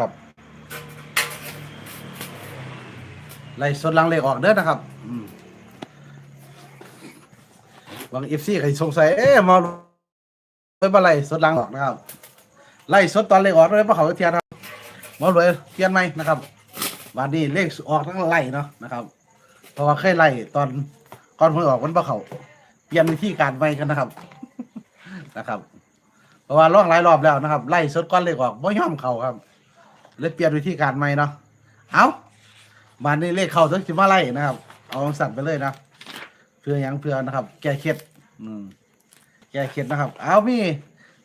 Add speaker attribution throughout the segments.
Speaker 1: ครับไล่สดหลังเลขออกเด้อนะครับบางเอฟซีใครสงสัยเอ๊ะมาไปบ่ไล่สดหลังออกนะครับ ไล่สดตอนเลขออกเลยเพราะเขาเทียนครับมารวยเทียนไหมนะครับวันนี้เลขออกทั้งไล่เนาะนะครับ เพราะว่าเคยไล่ตอนก่อนหวยออกมันเพราะเขาเปลี่ยนวิธีการใหม่กันนะครับ นะครับ เพราะว่าล่องหลายรอบแล้วนะครับ ไล่สดก้อนเลขออกไม่ย่อมเขาครับ เลยเปลี่ยนวิธีการใหม่เนาะเอาบานนี้เลขเข้าต้องสิมาไล่นะครับ เอาสั่นไปเลยนะเพื่อยังเพื่อนะครับ แก้เคล็ดอืมแก้เคล็ดนะครับ เอามี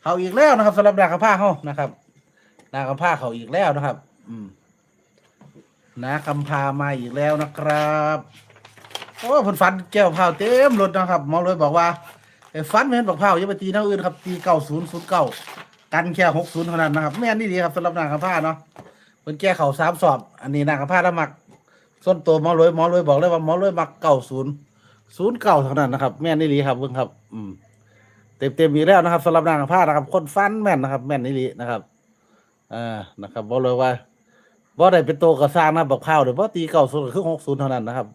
Speaker 1: เขาอีกแล้วนะครับสำหรับดากระผ้าเขานะครับดากระผ้าเขาอีกแล้วนะครับ อืมนาคำพามาอีกแล้วนะครับโอ้ผลฟันแก้วเผาเต็มรถนะครับหมอเลยบอกว่าไอ้ฟันไม่เห็นบอกเผาอย่าไปตีเท่าอื่นครับ ตีเก้าศูนย์ศูนย์เก้า กันแค่หกศูนย์เท่านั้นนะครับแม่นนี่ดีครับสำหรับนางคำผ้าเนาะเพิ่นแก้เข่าสามสอบ อันนี้นางคำผ้าแล้วมักส่วนตัวหมอเลยหมอเลยบอกเลยว่าหมอเลยมักเก้าศูนย์ศูนย์เก้าเท่านั้นนะครับ แม่นนี่ดีครับเพิ่งครับ อืมเต็มเต็มๆอีแล้วนะครับสำหรับนางผ้านะครับคนฟันแม่นนะครับ แม่นนี่ลีนะครับอ่านะครับบอกเลยว่าบ่ได้เป็นโตกระสร้างนะบักข้าวเดี๋ยวบ่ตีเก้าศูนย์คือหกศูนย์เท่านั้นนะครับ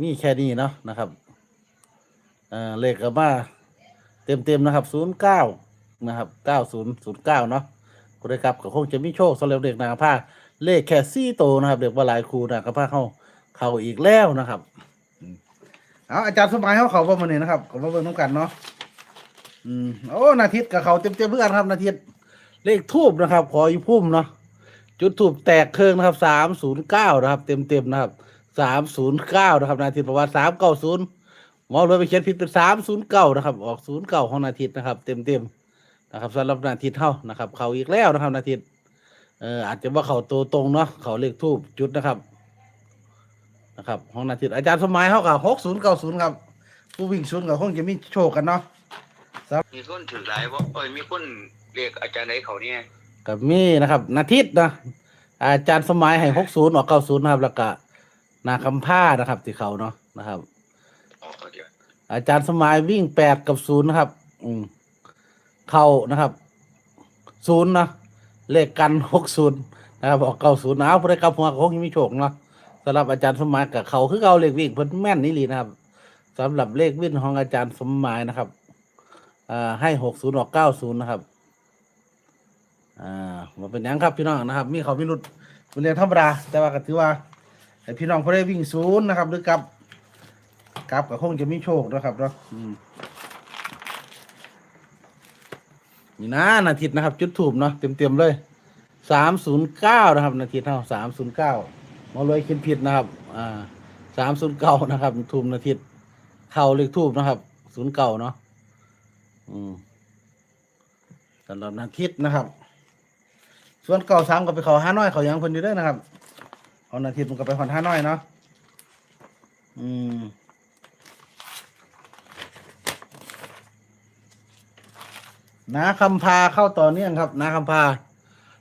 Speaker 1: มีแค่นี้เนาะนะครับอ่าเลขก็มาเต็มเต็มๆนะครับศูนย์เก้า นะครับเก้าศูนย์ศูนย์เก้าเนาะก็ได้ครับก็คงจะมีโชคสำหรับเด็กนางผ้าเลขแค่สี่โตวนะครับเด็กว่าหลายครูนางผ้าเข้าเข้าอีกแล้วนะครับอืมเอาอาจารย์สมัยเขาเขาประมาณนี้นะครับเขามาเบิ่งน้ำกันเนาะอืมโอ้นาทิตกับเขาเต็มเต็มๆเพื่อนครับนาทิตเลขทูบนะครับ ขออยู่พุ่มเนาะจุดทูบแตกเครื่องนะครับสามศูนย์เก้านะครับ เต็มเต็มๆนะครับสามศูนย์เก้านะครับ นาทิตบอกว่าสามเก้าศูนย์หมอเลยไปเขียนผิดเป็นสามศูนย์เก้านะครับ ออกศูนย์เก้าของนาทิตนะครับ เต็มเต็มๆ นะครับสำหรับนาทิตเท่านะครับ เขาอีกแล้วนะครับนาทิตเอออาจจะว่าเขาตัวตรงเนาะเขาเลขทูบจุดนะครับ นะครับของนาทิตอาจารย์สมัยเขากับหกศูนย์เก้าศูนย์ครับผู้วิ่งศูนย์กับคงจะมีโชคกันเนาะ
Speaker 2: มีคนถือหลายว่าเอ้ยมีคนเรียกอาจารย์ไหนเขาเนี่ย
Speaker 1: กับมีนะครับ นาทิตนะอาจารย์สมัยให้หกศูนย์ออกเก้าศูนย์นะครับ แล้วก็นาคำผ้านะครับที่เขาเนาะนะครับ
Speaker 2: อ๋อเดี๋ยว
Speaker 1: อาจารย์สมัยวิ่งแปดกับศูนย์นะครับ อืม เข้านะครับศูนย์นะเลขกันหกศูนย์นะครับออกเก้าศูนย์เอาผู้ใดกลับหัวก็คงยังมีโชคเนาะสำหรับอาจารย์สมัยกับเขาคือเขาเลขวิ่งเพิ่นแม่นนี่ลีนะครับสำหรับเลขวิ่งของอาจารย์สมัยนะครับอ่าให้หกศูนย์ออกเก้าศูนย์นะครับอ่ามาเป็นยังครับพี่น้องนะครับ มีเขามีรุดเป็นเรื่องธรรมดาแต่ว่าก็ถือว่าพี่น้องพอได้วิ่งศูนย์นะครับ หรือกับกลับก็คงจะมีโชคนะครับเนาะอืม นี่นะนาทิตนะครับ จุดถูกเนาะเต็มเต็มๆเลยสามศูนย์เก้านะครับ นาทิตเท่าสามศูนย์เก้ามาเลยคิดผิดนะครับ อ่าสามศูนย์เก้านะครับทูมนาทิตเข่าเลขทูบนะครับศูนย์เก้าเนาะอืมสำหรับนาทิตนะครับ ส่วนเก่าสามก็ไปเขาห้าน้อยเขายังคนอยู่ด้วยนะครับ เอานาทีมันก็ไปหอนห้าน้อยเนาะอืม นาคำพาเข้าต่อเนื่องครับนาคำพา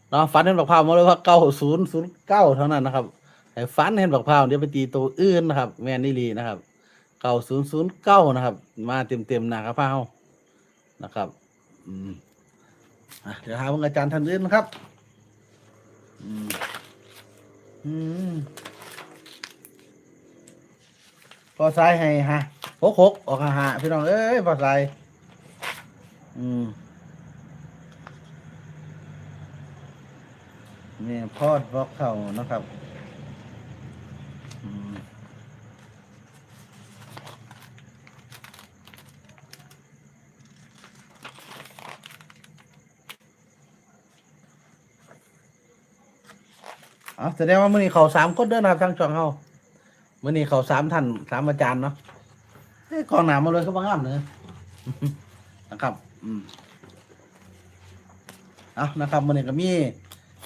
Speaker 1: เนาะฝันเห็นบักพร้าวมาเลยว่าเก้าศูนย์ศูนย์เก้าเท่านั้นนะครับไอ้ฝันเห็นบักพร้าวเดี๋ยวไปตีตัวอื่นนะครับ แม่นิลีนะครับเก้าศูนย์ศูนย์เก้านะครับ มาเต็มเต็มนาคำพาเฮานะครับ อืมอเดี๋ยวหาว่าอาจารย์ท่านอื่นนะครับ อืมอืมพอสายให้ฮะหกหกออกหาหาพี่น้องเอ้ยพอสายอืม นี่พอดบอกเขานะครับอ๋อแสดงว่ามื่อนี้เขาสามคนเด้อนะครับทั้งช่องเขามื่อนี้เขาสามท่านสามอาจารย์เนาะเอ้ยกองหนามมาเลยเขาบางอ้ามเนอะนะครับ อืมเอานะครับมื่อนี้ก็มี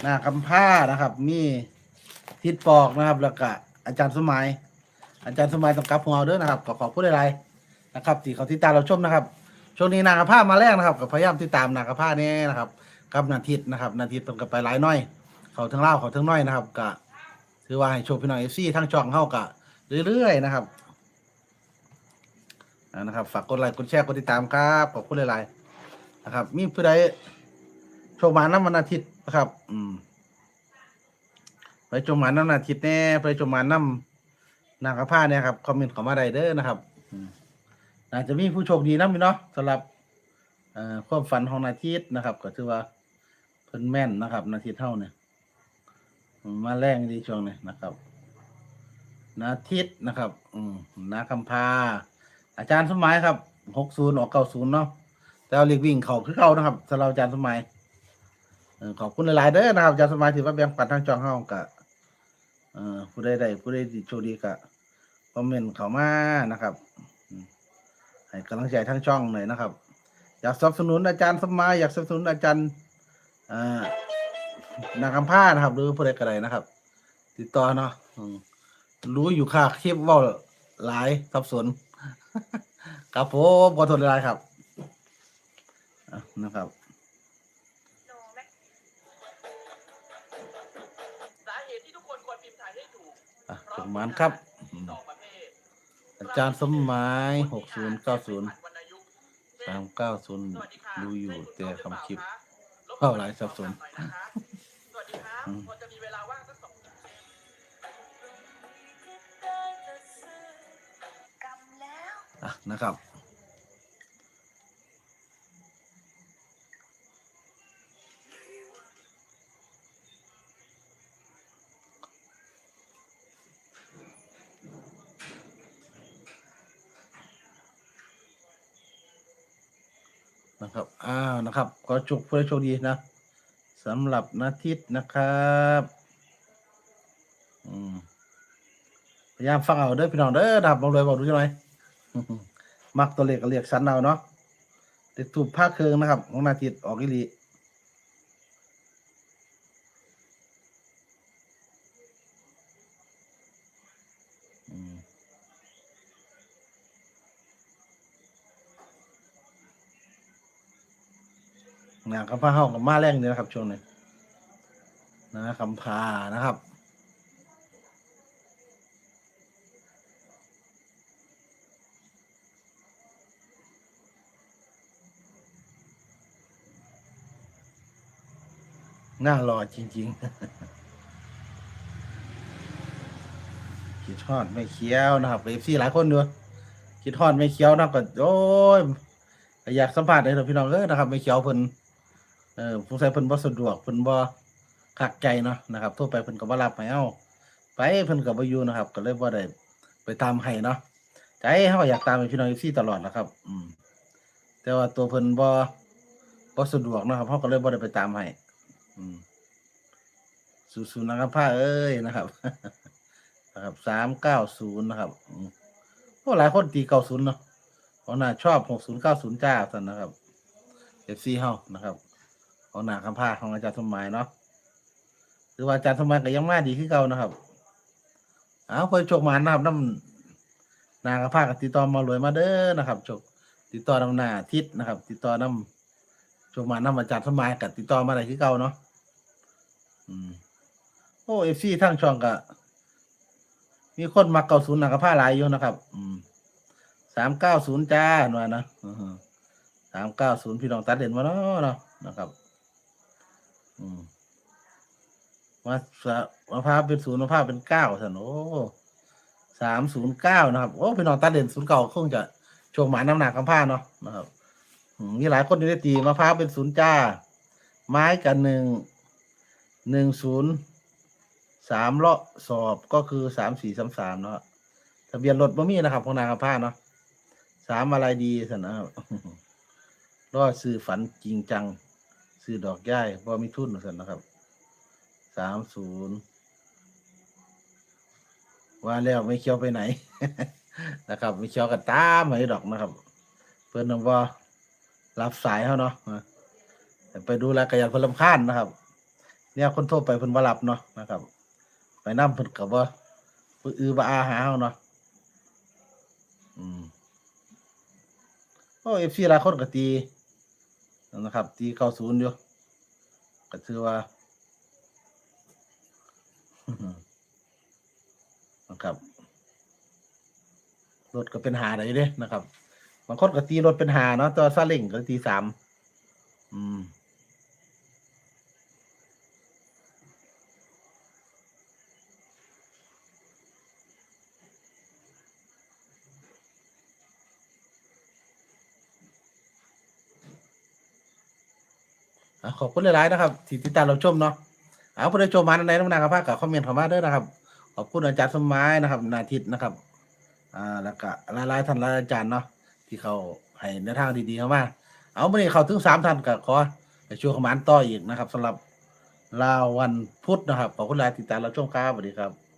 Speaker 1: หน้ากำผ้านะครับ มีทิดปอกนะครับ แล้วก็อาจารย์สมัย อาจารย์สมัยต้องกลับหัวเอาเด้อนะครับก็ขอพูดอะไรนะครับที่เขาติดตามเราชมนะครับช่วงนี้นากระผ้ามาแรกนะครับก็พยายามติดตามนากระผ้านี่นะครับกับนาทิตนะครับนาทิตเป็นกับไปหลายน้อย เขาทั้งเล่าเขาทั้งน้อยนะครับก็ถือว่าให้โชว์พี่น้องเอฟซีทั้งช่องเข้ากะเรื่อยๆนะครับนะครับ ฝากกดไลค์กดแชร์กดติดตามครับขอบคุณหลายๆนะครับ มีผู้ใดโชว์มาน้ำวันอาทิตย์นะครับ อืม ไปจมหมานน้ำนาทิตแน่ไปจมหมานน้ำนางกระพ้าเนี่ยครับคอมเมนต์เข้ามาได้เด้อนะครับอืมน่าจะมีผู้โชคดีนะพี่เนาะสำหรับความฝันของนาทิตนะครับ ก็ถือว่าเพิ่นแม่นนะครับ นาทิตเท่าเนี่ยมาแรงดีช่วงนี้นะครับนาทิตนะครับ อืมนาคำพา อาจารย์สมัยครับหกศูนย์ออกเก้าศูนย์เนาะแต่เอาเรียกวิ่งเขาคือเขานะครับสำหรับอาจารย์สมัย ขอบคุณหลายๆเด้อนะครับอาจารย์สมัยถือว่าแบ่งปันทางจองเฮากะเอ่อผู้ใดใดผู้ใดดีโชคดีกะคอมเมนต์เข้ามานะครับให้กำลังใจทั้งช่องหน่อยนะครับ อยากสนับสนุนอาจารย์สมัยอยากสนับสนุนอาจารย์นางคำผ้านะครับ หรือผู้ใดก็ได้นะครับ ติดต่อเนาะรู้อยู่ค่ะคลิปว่าหลายสับสนครับผมขอโทษหลายครับนะครับ
Speaker 3: สาเหตุที่ทุกคนควรพิมพ์ไทยให้ถู ก
Speaker 1: อะจบมันครับอืม
Speaker 3: ต่อประเภท
Speaker 1: อาจารย์สมหมายหกศูนย์เก้าศูนย์
Speaker 3: วรรณยุกต์
Speaker 1: สามเก้าศูนย์
Speaker 3: สวัสดีค่ะ
Speaker 1: ดูอยู่แต่คำคลิป
Speaker 3: รบกวน
Speaker 1: เข้าหลายสับสน
Speaker 3: ตอบหอยนะคะสวัสดีครับ
Speaker 1: นะครับ อ้าวนะครับ ขอจุกเพื่อโชคดีนะสำหรับนาทิตนะครับอืมพยายามฟังเอาเด้อพี่น้องเด้อดับลองเลยบอกดูจังไหมมักตัวเลขก็เรียกสันเอาเนาะเด็กถูกภาคเคืองนะครับ ของนาทิตออกอีลี งานคำพาเฮากับมาแรงนี่นะครับ ช่วงนี้นะคำพานะครับน่ารอจริงๆคิดทอดไม่เคี้ยวนะครับเอฟซีหลายคนด้วยคิดทอดไม่เคี้ยวนะครับก็โอ้ยอยากสัมภาษณ์เลยเถอะพี่น้องเอ้ยนะครับ ไม่เคี้ยวเพิ่น เออผู้ใส่เพิ่นบ่สะดวกเพิ่นบ่คักใจเนาะนะครับโทั่วไปเพิ่นก็บ่รับให้เอาไปเพิ่นก็บ่อยู่นะครับ ก็เลยบ่ได้ไปตามให้เนาะใจเฮาก็อยากตามให้พี่น้องเอฟซีตลอดนะครับ อืม แต่ว่าตัวเพิ่นบ่บ่สะดวกนะครับเฮาก็เลยบ่ได้ไปตามให้อืมสู้ๆนะครับผ้าเอ้ยนะครับ นะครับสามเก้าศูนย์นะครับอืมโอ้หลายคนตีเก้าศูนย์เนาะเพราะน่าชอบหกศูนย์เก้าศูนย์จ้าสันนะครับเอฟซีเฮานะครับ เอาหนาคำผ้าของอาจารย์สมหมายเนาะหรือว่าอาจารย์สมหมายก็ยังมาดีขึ้นเก่านะครับเอาเพื่อโชคมานนะครับน้ำนาคำผ้ากับติดต่อมารวยมาเด้อนะครับโชคติดต่อนำหน้าทิศนะครับ ติดต่อนำโชคมาน้ำอาจารย์สมหมายกับติดต่อมาได้คือเก่าเนาะอืมโอ้เอฟซีทั้งช่องก็มีคนมาเก่าศูนย์หนักกับผ้าหลายอยู่นะครับ อืมสามเก้าศูนย์จ้าหน่อยนะสามเก้าศูนย์พี่น้องตัดเด่นมาเนาะเนาะนะครับ มาสะมาพร้าเป็นศูนย์มาพร้าเป็นเก้าสันโอ้สามศูนย์เก้านะครับโอ้พี่น้องตัดเด่นศูนย์เก่าคงจะโชว์หมาน้ำหนักกับผ้าเนาะนะครับมีหลายคนที่ได้ตีมะพร้าวเป็นศูนย์จ้า ไม้กันหนึ่งหนึ่งศูนย์สามเลาะสอบก็คือสามสี่สามสามเนาะทะเบียนรถบ่มีนะครับของนางกับผ้าเนาะสามอะไรดีสันนะครับรอดซื้อฝันจริงจัง ซื้อดอกย่ายบ่มีทุนสันนะครับสามศูนย์ว่าแล้วไม่เคี้ยวไปไหน นะครับไม่เคี้ยวกันตามไม่ดอกนะครับ เพื่อนนว่ารับสายเขาเนาะไปดูแลกระยันเพนลำคาญนะครับ เนี่ยคนโทรไปเพิ่นบ่รับเนาะนะครับ ไปนั่เพิ่นกับว่าเพิ่นอือบ่อาหาเขาเนาะอืมโอ้เอฟซีหลายคนก็ตี นะครับ ตีเก้าศูนย์อยู่ก็ถือว่านะครับรถก็เป็นหาได้เด้นะครับบางคนก็ตีรถเป็นหาเนาะตัวซาเล้งก็ตีสามอืม อะขอบคุณหลายๆนะครับที่ติดตามเราชมเนาะเอาผู้ใดชมมาในน้ำหนักภาคกับคอมเมนต์เข้ามาเด้อนะครับ ขอบคุณอาจารย์สมัยนะครับ นาทิตนะครับอ่าแล้วก็หลายๆท่านหลายอาจารย์เนาะที่เขาให้แนวทางดีๆเข้ามาเอาวันนี้เขาถึงสามท่านก็ขอไปช่วยขมานต่ออีกนะครับสำหรับลาววันพุธนะครับขอบคุณหลายติดตามเราชมครับสวัสดีครับ